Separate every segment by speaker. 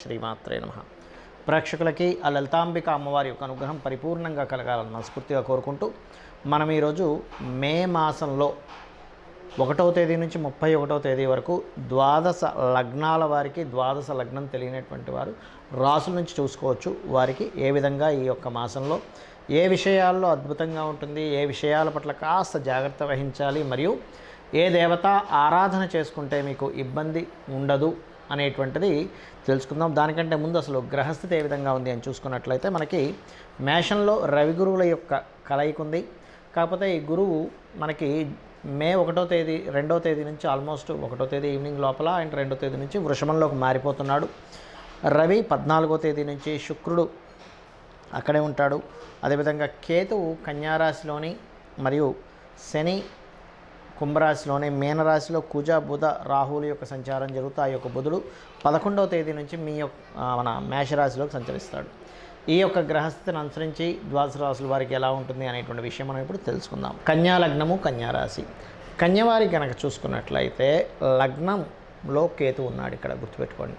Speaker 1: శ్రీమాత్రే నమ. ప్రేక్షకులకి ఆ లలితాంబిక అమ్మవారి యొక్క అనుగ్రహం పరిపూర్ణంగా కలగాలని మనస్ఫూర్తిగా కోరుకుంటూ మనం ఈరోజు మే మాసంలో ఒకటవ తేదీ నుంచి ముప్పై ఒకటవ తేదీ వరకు ద్వాదశ లగ్నాల వారికి ద్వాదశ లగ్నం తెలియనటువంటి వారు రాసుల నుంచి చూసుకోవచ్చు వారికి ఏ విధంగా ఈ యొక్క మాసంలో ఏ విషయాల్లో అద్భుతంగా ఉంటుంది ఏ విషయాల పట్ల కాస్త జాగ్రత్త వహించాలి మరియు ఏ దేవత ఆరాధన చేసుకుంటే మీకు ఇబ్బంది ఉండదు అనేటువంటిది తెలుసుకుందాం. దానికంటే ముందు అసలు గ్రహస్థితి ఏ విధంగా ఉంది అని చూసుకున్నట్లయితే మనకి మేషంలో రవి గురువుల యొక్క కలయిక ఉంది. కాకపోతే ఈ గురువు మనకి మే ఒకటో తేదీ రెండో తేదీ నుంచి ఆల్మోస్ట్ ఒకటో తేదీ ఈవినింగ్ లోపల అండ్ రెండో తేదీ నుంచి వృషభంలోకి మారిపోతున్నాడు. రవి పద్నాలుగో తేదీ నుంచి శుక్రుడు అక్కడే ఉంటాడు. అదేవిధంగా కేతువు కన్యారాశిలోని మరియు శని కుంభరాశిలోనే మీనరాశిలో కుజ బుధ రాహువుల యొక్క సంచారం జరుగుతూ ఆ యొక్క బుధుడు పదకొండవ తేదీ నుంచి మీ యొక్క మన మేషరాశిలోకి సంచరిస్తాడు. ఈ యొక్క గ్రహస్థితిని అనుసరించి ద్వాదశ రాశుల వారికి ఎలా ఉంటుంది అనేటువంటి విషయం మనం ఇప్పుడు తెలుసుకుందాం. కన్యా లగ్నము కన్యారాశి కన్యవారి కనుక చూసుకున్నట్లయితే లగ్నంలో కేతు ఉన్నాడు ఇక్కడ గుర్తుపెట్టుకోండి.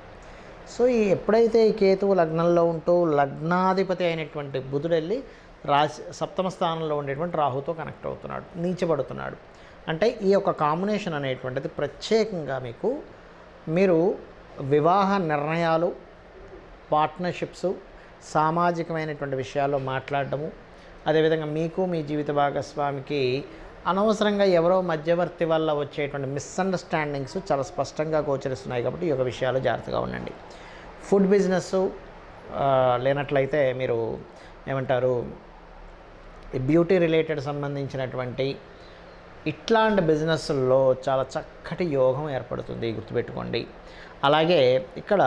Speaker 1: సో ఈ ఎప్పుడైతే ఈ కేతువు లగ్నంలో ఉంటూ లగ్నాధిపతి అయినటువంటి బుధుడు వెళ్ళి రాశి సప్తమ స్థానంలో ఉండేటువంటి రాహుతో కనెక్ట్ అవుతున్నాడు నీచబడుతున్నాడు. అంటే ఈ యొక్క కాంబినేషన్ అనేటువంటిది ప్రత్యేకంగా మీకు మీరు వివాహ నిర్ణయాలు పార్ట్నర్షిప్స్ సామాజికమైనటువంటి విషయాల్లో మాట్లాడటము అదేవిధంగా మీకు మీ జీవిత భాగస్వామికి అనవసరంగా ఎవరో మధ్యవర్తి వల్ల వచ్చేటువంటి మిస్అండర్స్టాండింగ్స్ చాలా స్పష్టంగా గోచరిస్తున్నాయి కాబట్టి ఈ యొక్క విషయాలు జాగ్రత్తగా ఉండండి. ఫుడ్ బిజినెస్ లేనట్లయితే మీరు ఏమంటారు బ్యూటీ రిలేటెడ్ సంబంధించినటువంటి ఇట్లాంటి బిజినెస్ల్లో చాలా చక్కటి యోగం ఏర్పడుతుంది గుర్తుపెట్టుకోండి. అలాగే ఇక్కడ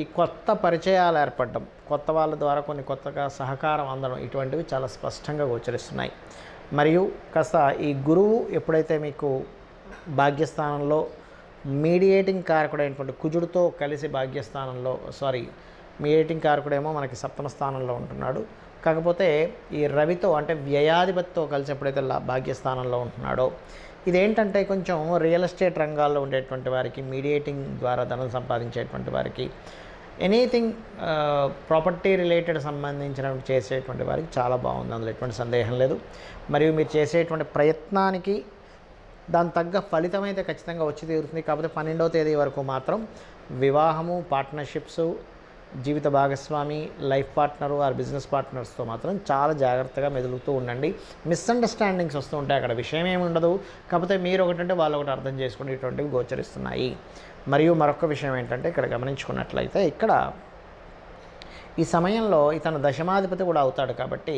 Speaker 1: ఈ కొత్త పరిచయాలు ఏర్పడడం కొత్త వాళ్ళ ద్వారా కొన్ని కొత్తగా సహకారం అందడం ఇటువంటివి చాలా స్పష్టంగా గోచరిస్తున్నాయి. మరియు కాస్త ఈ గురువు ఎప్పుడైతే మీకు భాగ్యస్థానంలో మీడియేటింగ్ కారకుడైనటువంటి కుజుడితో కలిసి భాగ్యస్థానంలో సారీ మీడియేటింగ్ కారకుడేమో మనకి సప్తమ స్థానంలో ఉంటున్నాడు. కాకపోతే ఈ రవితో అంటే వ్యయాధిపతితో కలిసి ఎప్పుడైతే లా- భాగ్యస్థానంలో ఉంటున్నాడో. ఇదేంటంటే కొంచెం రియల్ ఎస్టేట్ రంగాల్లో ఉండేటువంటి వారికి మీడియేటింగ్ ద్వారా ధనం సంపాదించేటువంటి వారికి ఎనీథింగ్ ప్రాపర్టీ రిలేటెడ్ సంబంధించిన చేసేటువంటి వారికి చాలా బాగుంది. అందులో ఎటువంటి సందేహం లేదు. మరియు మీరు చేసేటువంటి ప్రయత్నానికి దాని తగ్గ ఫలితం అయితే ఖచ్చితంగా వచ్చి తీరుతుంది. కాకపోతే పన్నెండవ తేదీ వరకు మాత్రం వివాహము పార్ట్నర్షిప్స్ జీవిత భాగస్వామి లైఫ్ పార్ట్నరు ఆర్ బిజినెస్ పార్ట్నర్స్తో మాత్రం చాలా జాగ్రత్తగా మెదులుతూ ఉండండి. మిస్అండర్స్టాండింగ్స్ వస్తూ ఉంటాయి. అక్కడ విషయం ఏమి ఉండదు. కాకపోతే మీరు ఒకటంటే వాళ్ళు ఒకటి అర్థం చేసుకుని ఇటువంటివి గోచరిస్తున్నాయి. మరియు మరొక విషయం ఏంటంటే ఇక్కడ గమనించుకున్నట్లయితే ఇక్కడ ఈ సమయంలో ఇతను దశమాధిపతి కూడా అవుతాడు కాబట్టి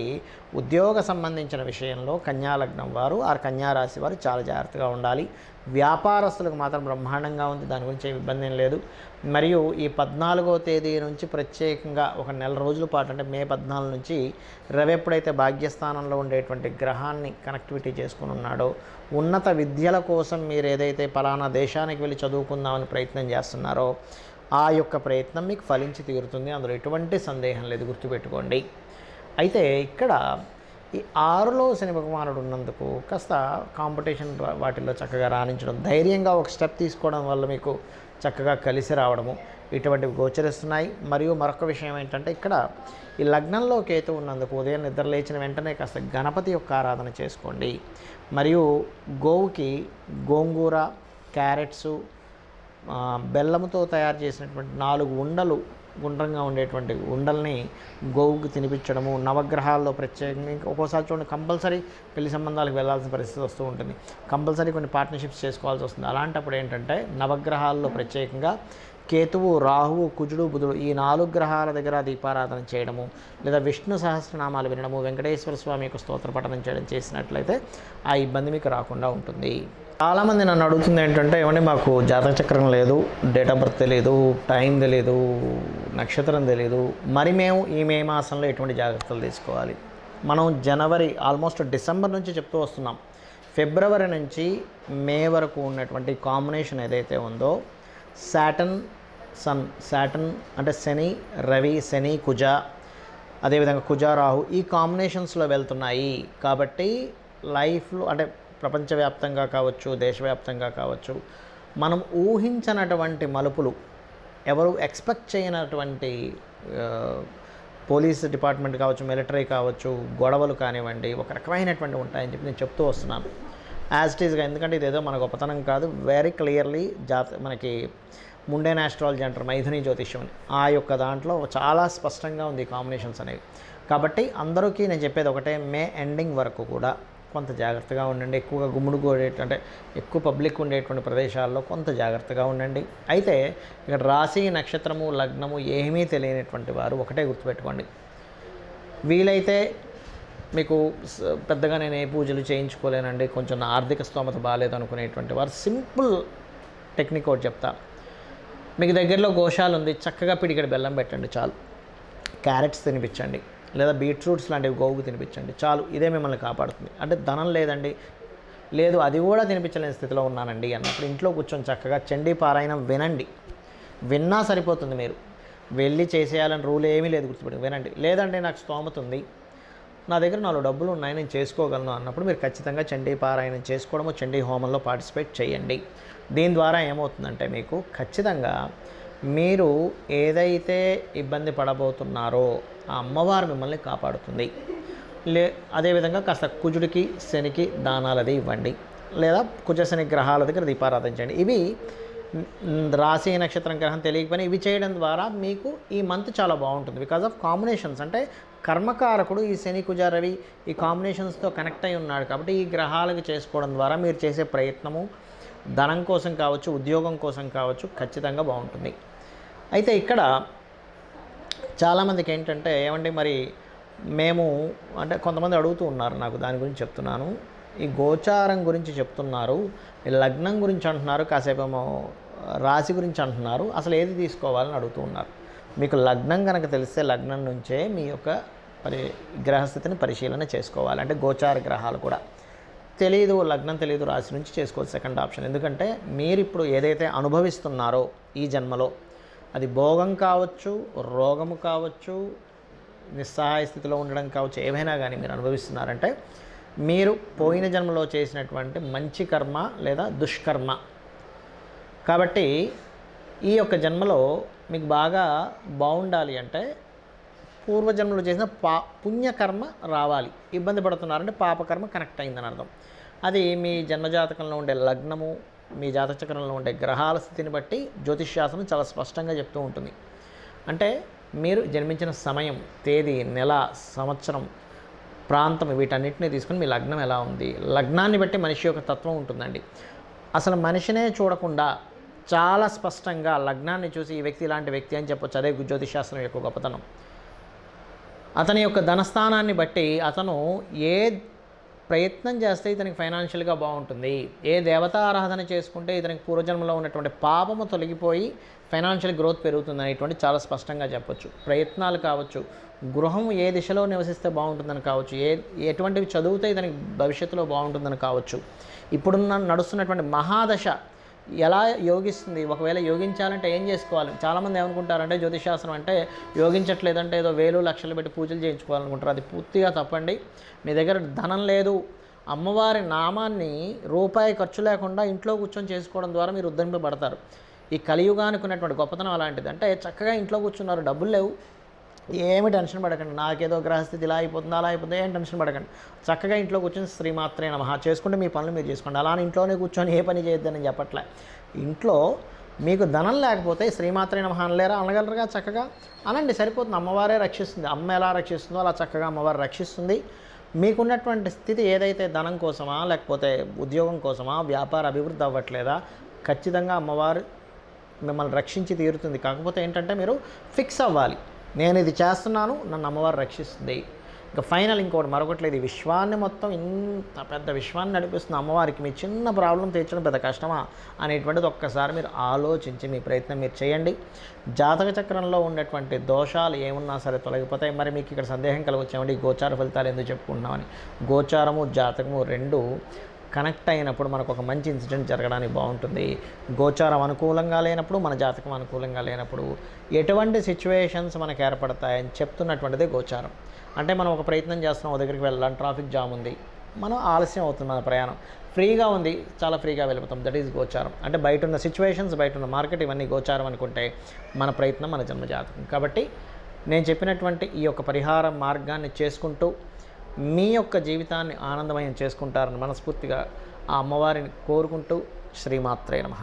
Speaker 1: ఉద్యోగ సంబంధించిన విషయంలో కన్యాలగ్నం వారు ఆ కన్యారాశి వారు చాలా జాగ్రత్తగా ఉండాలి. వ్యాపారస్తులకు మాత్రం బ్రహ్మాండంగా ఉంది దాని గురించి ఏమి ఇబ్బంది ఏం లేదు. మరియు ఈ పద్నాలుగో తేదీ నుంచి ప్రత్యేకంగా ఒక నెల రోజుల పాటు అంటే మే పద్నాలుగు నుంచి రవి ఎప్పుడైతే భాగ్యస్థానంలో ఉండేటువంటి గ్రహాన్ని కనెక్టివిటీ చేసుకుని ఉన్నాడో ఉన్నత విద్యల కోసం మీరు ఏదైతే పలానా దేశానికి వెళ్ళి చదువుకుందామని ప్రయత్నం చేస్తున్నారో ఆ యొక్క ప్రయత్నం మీకు ఫలించి తీరుతుంది. అందులో ఎటువంటి సందేహం లేదు. గుర్తుపెట్టుకోండి. అయితే ఇక్కడ ఈ ఆరులో శని భగవానుడు ఉన్నందుకు కాస్త కాంపిటీషన్ వాటిల్లో చక్కగా రాణించడం ధైర్యంగా ఒక స్టెప్ తీసుకోవడం వల్ల మీకు చక్కగా కలిసి రావడము ఇటువంటివి గోచరిస్తున్నాయి. మరియు మరొక విషయం ఏంటంటే ఇక్కడ ఈ లగ్నంలో కేతు ఉన్నందుకు ఉదయం నిద్ర లేచిన వెంటనే కాస్త గణపతి యొక్క ఆరాధన చేసుకోండి. మరియు గోవుకి గోంగూర క్యారెట్సు బెల్లముతో తయారు చేసినటువంటి నాలుగు ఉండలు గుండ్రంగా ఉండేటువంటి ఉండల్ని గోవుకి తినిపించడము నవగ్రహాల్లో ప్రత్యేకంగా ఇంకా ఒక్కోసారి చూడండి కంపల్సరీ పెళ్ళి సంబంధాలకు వెళ్ళాల్సిన పరిస్థితి వస్తూ ఉంటుంది. కంపల్సరీ కొన్ని పార్ట్నర్షిప్స్ చేసుకోవాల్సి వస్తుంది. అలాంటప్పుడు ఏంటంటే నవగ్రహాల్లో ప్రత్యేకంగా కేతువు రాహువు కుజుడు బుధుడు ఈ నాలుగు గ్రహాల దగ్గర దీపారాధన చేయడము లేదా విష్ణు సహస్రనామాలు వినడము వెంకటేశ్వర స్వామి యొక్క స్తోత్ర పఠనం చేయడం చేసినట్లయితే ఆ ఇబ్బంది మీకు రాకుండా ఉంటుంది. చాలామంది నన్ను అడుగుతుంది ఏంటంటే ఏమంటే మాకు జాతక చక్రం లేదు డేట్ ఆఫ్ బర్త్ తెలియదు టైం తెలియదు నక్షత్రం తెలియదు మరి మేము ఈ మే మాసంలో ఎటువంటి జాగ్రత్తలు తీసుకోవాలి? మనం జనవరి ఆల్మోస్ట్ డిసెంబర్ నుంచి చెప్తూ వస్తున్నాం. ఫిబ్రవరి నుంచి మే వరకు ఉన్నటువంటి కాంబినేషన్ ఏదైతే ఉందో శాటన్ సన్ శాటన్ అంటే శని రవి శని కుజ అదేవిధంగా కుజ రాహు ఈ కాంబినేషన్స్లో వెళ్తున్నాయి. కాబట్టి లైఫ్లో అంటే ప్రపంచవ్యాప్తంగా కావచ్చు దేశవ్యాప్తంగా కావచ్చు మనం ఊహించనటువంటి మలుపులు ఎవరు ఎక్స్పెక్ట్ చేయనటువంటి పోలీస్ డిపార్ట్మెంట్ కావచ్చు మిలిటరీ కావచ్చు గొడవలు కానివ్వండి ఒక రకమైనటువంటి ఉంటాయని చెప్పి నేను చెప్తూ వస్తున్నాను. యాజ్ ఇట్ ఈస్గా ఎందుకంటే ఇదేదో మన గొప్పతనం కాదు. వెరీ క్లియర్లీ జాత మనకి ముండే ఆస్ట్రాలజీ అంటారు మైథుని జ్యోతిష్యం అని. ఆ యొక్క దాంట్లో చాలా స్పష్టంగా ఉంది కాంబినేషన్స్ అనేవి. కాబట్టి అందరికీ నేను చెప్పేది ఒకటే మే ఎండింగ్ వరకు కూడా కొంత జాగ్రత్తగా ఉండండి. ఎక్కువగా గుమ్ముడు కూడే అంటే ఎక్కువ పబ్లిక్ ఉండేటువంటి ప్రదేశాల్లో కొంత జాగ్రత్తగా ఉండండి. అయితే ఇక్కడ రాశి నక్షత్రము లగ్నము ఏమీ తెలియనటువంటి వారు ఒకటే గుర్తుపెట్టుకోండి. వీలైతే మీకు పెద్దగా నేను ఏ పూజలు చేయించుకోలేనండి. కొంచెం ఆర్థిక స్తోమత బాగాలేదు అనుకునేటువంటి వారు సింపుల్ టెక్నిక్ ఒకటి చెప్తా. మీకు దగ్గరలో గోశాల ఉంది. చక్కగా పిడికడ బెల్లం పెట్టండి చాలు. క్యారెట్స్ తినిపించండి. లేదా బీట్రూట్స్ లాంటివి గోవుకు తినిపించండి. చాలు ఇదే మిమ్మల్ని కాపాడుతుంది. అంటే ధనం లేదండి. లేదు అది కూడా తినిపించలేని స్థితిలో ఉన్నానండి అన్నప్పుడు ఇంట్లో కూర్చొని చక్కగా చండీ పారాయణం వినండి. విన్నా సరిపోతుంది మీరు. వెళ్ళి చేసేయాలని రూల్ ఏమీ లేదు గుర్తుపెట్టి వినండి. లేదంటే నాకు స్తోమత ఉంది నా దగ్గర నాలుగు డబ్బులు ఉన్నాయి నేను చేసుకోగలను అన్నప్పుడు మీరు ఖచ్చితంగా చండీ పారాయణం చేసుకోవడము చండీ హోమంలో పార్టిసిపేట్ చేయండి. దీని ద్వారా ఏమవుతుందంటే మీకు ఖచ్చితంగా మీరు ఏదైతే ఇబ్బంది పడబోతున్నారో ఆ అమ్మవారు మిమ్మల్ని కాపాడుతుంది. లే అదేవిధంగా కాస్త కుజుడికి శనికి దానాలది ఇవ్వండి. లేదా కుజశని గ్రహాల దగ్గర దీపారాధన చేయండి. ఇవి రాశి నక్షత్రం గ్రహం తెలియకపోయినా ఇవి చేయడం ద్వారా మీకు ఈ మంత్ చాలా బాగుంటుంది. బికాజ్ ఆఫ్ కాంబినేషన్స్ అంటే కర్మకారకుడు ఈ శని కుజ రవి ఈ కాంబినేషన్స్తో కనెక్ట్ అయి ఉన్నాడు కాబట్టి ఈ గ్రహాలకు చేసుకోవడం ద్వారా మీరు చేసే ప్రయత్నము ధనం కోసం కావచ్చు ఉద్యోగం కోసం కావచ్చు ఖచ్చితంగా బాగుంటుంది. అయితే ఇక్కడ చాలామందికి ఏంటంటే ఏమండి మరి మేము అంటే కొంతమంది అడుగుతూ ఉన్నారు నాకు దాని గురించి చెప్తున్నాను. ఈ గోచారం గురించి చెప్తున్నారు ఈ లగ్నం గురించి అంటున్నారు కాసేపు ఏమో రాశి గురించి అంటున్నారు అసలు ఏది తీసుకోవాలని అడుగుతూ ఉన్నారు. మీకు లగ్నం కనుక తెలిస్తే లగ్నం నుంచే మీ యొక్క పరి గ్రహస్థితిని పరిశీలన చేసుకోవాలి. అంటే గోచార గ్రహాలు కూడా. తెలియదు లగ్నం తెలియదు రాశి నుంచి చేసుకోవచ్చు సెకండ్ ఆప్షన్. ఎందుకంటే మీరు ఇప్పుడు ఏదైతే అనుభవిస్తున్నారో ఈ జన్మలో అది భోగం కావచ్చు రోగము కావచ్చు నిస్సహాయ స్థితిలో ఉండడం కావచ్చు ఏమైనా కానీ మీరు అనుభవిస్తున్నారంటే మీరు పోయిన జన్మలో చేసినటువంటి మంచి కర్మ లేదా దుష్కర్మ. కాబట్టి ఈ యొక్క జన్మలో మీకు బాగా బాగుండాలి అంటే పూర్వజన్మలో చేసిన పా పుణ్యకర్మ రావాలి. ఇబ్బంది పడుతున్నారంటే పాపకర్మ కనెక్ట్ అయిందని అర్థం. అది మీ జన్మజాతకంలో ఉండే లగ్నము మీ జాతచక్రంలో ఉండే గ్రహాల స్థితిని బట్టి జ్యోతిష్శాస్త్రం చాలా స్పష్టంగా చెప్తూ ఉంటుంది. అంటే మీరు జన్మించిన సమయం తేదీ నెల సంవత్సరం ప్రాంతం వీటన్నిటిని తీసుకుని మీ లగ్నం ఎలా ఉంది? లగ్నాన్ని బట్టి మనిషి యొక్క తత్వం ఉంటుందండి. అసలు మనిషినే చూడకుండా చాలా స్పష్టంగా లగ్నాన్ని చూసి ఈ వ్యక్తి ఇలాంటి వ్యక్తి అని చెప్పొచ్చు. అదే జ్యోతిశాస్త్రం యొక్క గొప్పతనం. అతని యొక్క ధనస్థానాన్ని బట్టి అతను ఏ ప్రయత్నం చేస్తే ఇతనికి ఫైనాన్షియల్గా బాగుంటుంది. ఏ దేవతారాధన చేసుకుంటే ఇతనికి పూర్వజన్మలో ఉన్నటువంటి పాపము తొలగిపోయి ఫైనాన్షియల్ గ్రోత్ పెరుగుతుంది అనేటువంటి చాలా స్పష్టంగా చెప్పొచ్చు. ప్రయత్నాలు కావచ్చు గృహం ఏ దిశలో నివసిస్తే బాగుంటుందని కావచ్చు ఏ ఎటువంటివి చదివితే ఇతనికి భవిష్యత్తులో బాగుంటుందని కావచ్చు ఇప్పుడున్న నడుస్తున్నటువంటి మహాదశ ఎలా యోగిస్తుంది? ఒకవేళ యోగించాలంటే ఏం చేసుకోవాలి? చాలామంది ఏమనుకుంటారంటే జ్యోతిశాస్త్రం అంటే యోగించట్లేదంటే ఏదో వేలు లక్షలు పెట్టి పూజలు చేయించుకోవాలనుకుంటారు. అది పూర్తిగా తప్పండి. మీ దగ్గర ధనం లేదు. అమ్మవారి నామాన్ని రూపాయి ఖర్చు లేకుండా ఇంట్లో కూర్చొని చేసుకోవడం ద్వారా మీరు ఉద్ధరింపబడతారు. ఈ కలియుగానికి ఉన్నటువంటి గొప్పతనం అలాంటిది. అంటే చక్కగా ఇంట్లో కూర్చున్నారు. డబ్బులు లేవు. ఏమి టెన్షన్ పడకండి. నాకేదో గ్రహస్థితి ఇలా అయిపోతుంది అలా అయిపోతుంది ఏం టెన్షన్ పడకండి. చక్కగా ఇంట్లో కూర్చొని శ్రీమాత్రే నమః. చేసుకుంటే మీ పనులు మీరు చేసుకోండి. అలానే ఇంట్లోనే కూర్చొని ఏ పని చేయొద్దని చెప్పట్లే. ఇంట్లో మీకు ధనం లేకపోతే శ్రీమాత్రే నమః అనలేరా? అనగలరుగా చక్కగా? అనండి సరిపోతుంది. అమ్మవారే రక్షిస్తుంది. అమ్మ ఎలా రక్షిస్తుందో అలా చక్కగా అమ్మవారు రక్షిస్తుంది. మీకున్నటువంటి స్థితి ఏదైతే ధనం కోసమా లేకపోతే ఉద్యోగం కోసమా వ్యాపార అభివృద్ధి అవ్వట్లేదా? ఖచ్చితంగా అమ్మవారు మిమ్మల్ని రక్షించి తీరుతుంది. కాకపోతే ఏంటంటే మీరు ఫిక్స్ అవ్వాలి. నేను ఇది చేస్తున్నాను నన్ను అమ్మవారు రక్షిస్తుంది. ఇంకా ఫైనల్ ఇంకోటి మరొకటి లేదు విశ్వాన్ని మొత్తం ఇంత పెద్ద విశ్వాన్ని నడిపిస్తున్న అమ్మవారికి మీ చిన్న ప్రాబ్లం తీర్చడం పెద్ద కష్టమా అనేటువంటిది ఒక్కసారి మీరు ఆలోచించి మీ ప్రయత్నం మీరు చేయండి. జాతక చక్రంలో ఉన్నటువంటి దోషాలు ఏమున్నా సరే తొలగిపోతాయి. మరి మీకు ఇక్కడ సందేహం కలగొచ్చామండి గోచార ఫలితాలు ఎందుకు చెప్పుకుంటున్నామని. గోచారము జాతకము రెండు కనెక్ట్ అయినప్పుడు మనకు ఒక మంచి ఇన్సిడెంట్ జరగడానికి బాగుంటుంది. గోచారం అనుకూలంగా లేనప్పుడు మన జాతకం అనుకూలంగా లేనప్పుడు ఎటువంటి సిచ్యువేషన్స్ మనకు ఏర్పడతాయని చెప్తున్నటువంటిదే గోచారం. అంటే మనం ఒక ప్రయత్నం చేస్తున్నాం ఓ దగ్గరికి వెళ్ళాలి ట్రాఫిక్ జామ్ ఉంది. మనం ఆలస్యం అవుతుంది మన ప్రయాణం. ఫ్రీగా ఉంది చాలా ఫ్రీగా వెళ్ళిపోతాం. దట్ ఈజ్ గోచారం. అంటే బయట ఉన్న సిచ్యువేషన్స్ బయట ఉన్న మార్కెట్ ఇవన్నీ గోచారం అనుకుంటే మన ప్రయత్నం మన జన్మ జాతకం కాబట్టి నేను చెప్పినటువంటి ఈ యొక్క పరిహార మార్గాన్ని చేసుకుంటూ మీ యొక్క జీవితాన్ని ఆనందమయం చేసుకుంటారని మనస్ఫూర్తిగా ఆ అమ్మవారిని కోరుకుంటూ శ్రీమాత్రే నమ.